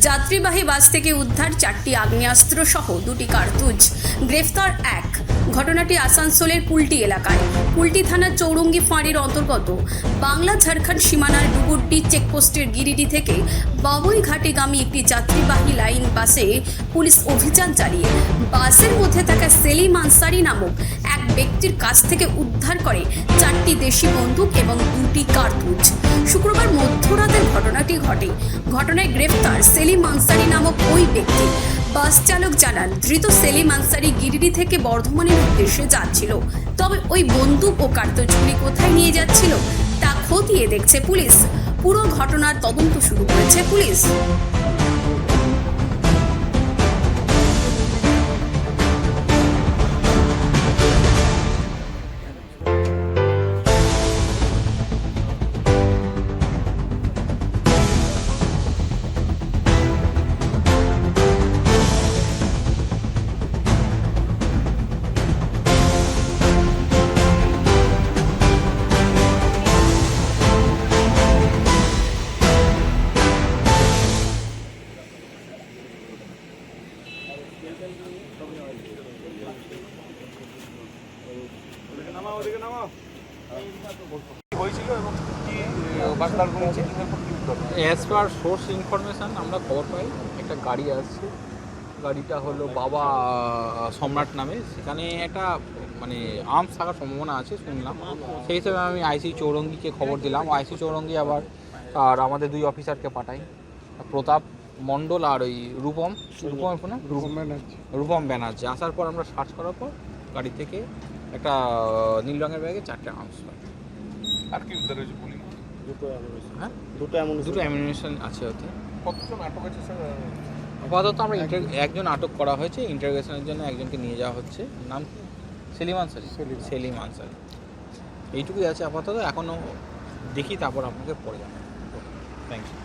যাত্রীবাহী বাস থেকে উদ্ধার চারটি আগ্নেয়াস্ত্র সহ দুটি কার্তুজ। গ্রেফতার এক। ঘটনাটি আসানসোলের পুলটি এলাকায়। কুলটি থানার চৌরঙ্গি ফাঁড়ির অন্তর্গত। বাংলা ঝাড়খণ্ড সীমানার ডুগুড্ডি চেকপোস্টের গিরিডি থেকে বাবুই ঘাটেগামী একটি যাত্রীবাহী লাইন বাসে পুলিশ অভিযান চালিয়ে। বাসের মধ্যে থাকা সেলিম আনসারি নামক ব্যক্তির কাছ থেকে উদ্ধার করে চারটি দেশি বন্দুক এবং দুটি কার্তুজ। শুক্রবার মধ্যরাতের ঘটনাটি ঘটে। ঘটনায় গ্রেফতার সেলিম আনসারি নামক ওই ব্যক্তি। বাস চালক জানান, ধৃত সেলিম আনসারি গিরিডি থেকে বর্ধমানের উদ্দেশ্যে যাচ্ছিল। তবে ওই বন্দুক ও কার্তুজগুলি কোথায় নিয়ে যাচ্ছিল তা খতিয়ে দেখছে পুলিশ। পুরো ঘটনার তদন্ত শুরু করেছে police. As per source information আমরা খবর পাই, একটা গাড়ি আসছে। গাড়িটা হলো বাবা, সম্রাট নামে। সেখানে একটা মানে আর্মস থাকার সম্ভাবনা আছে, শুনলাম। সেই হিসেবে আমি আইসি চৌরঙ্গিকে খবর দিলাম। আইসি চৌরঙ্গি আবার, আর আমাদের দুই অফিসারকে পাঠাই। প্রতাপ মণ্ডল আর ওই রূপম রূপম ফোনে রূপম ব্যানার্জি। রূপম ব্যানার্জি। আসার পর আমরা সার্চ করার পর গাড়ি থেকে একটা নীল রঙের ব্যাগে চারটে আর্মস পাই। আর কি উদ্ধার হয়েছে পুলিশ হ্যাঁ? দুটো এমন দুটো অ্যামিনেশন আছে ওতে। কতজন আটক আছে স্যার? আপাতত আমরা একজন আটক করা হয়েছে। ইন্টারোগেশনের জন্য একজনকে নিয়ে যাওয়া হচ্ছে। নাম কি? সেলিম আনসারি। সেলিম। সেলিম আনসারি। এইটুকুই আছে আপাতত। এখনও দেখি তারপর আপনাকে পরে জানাব। Thank you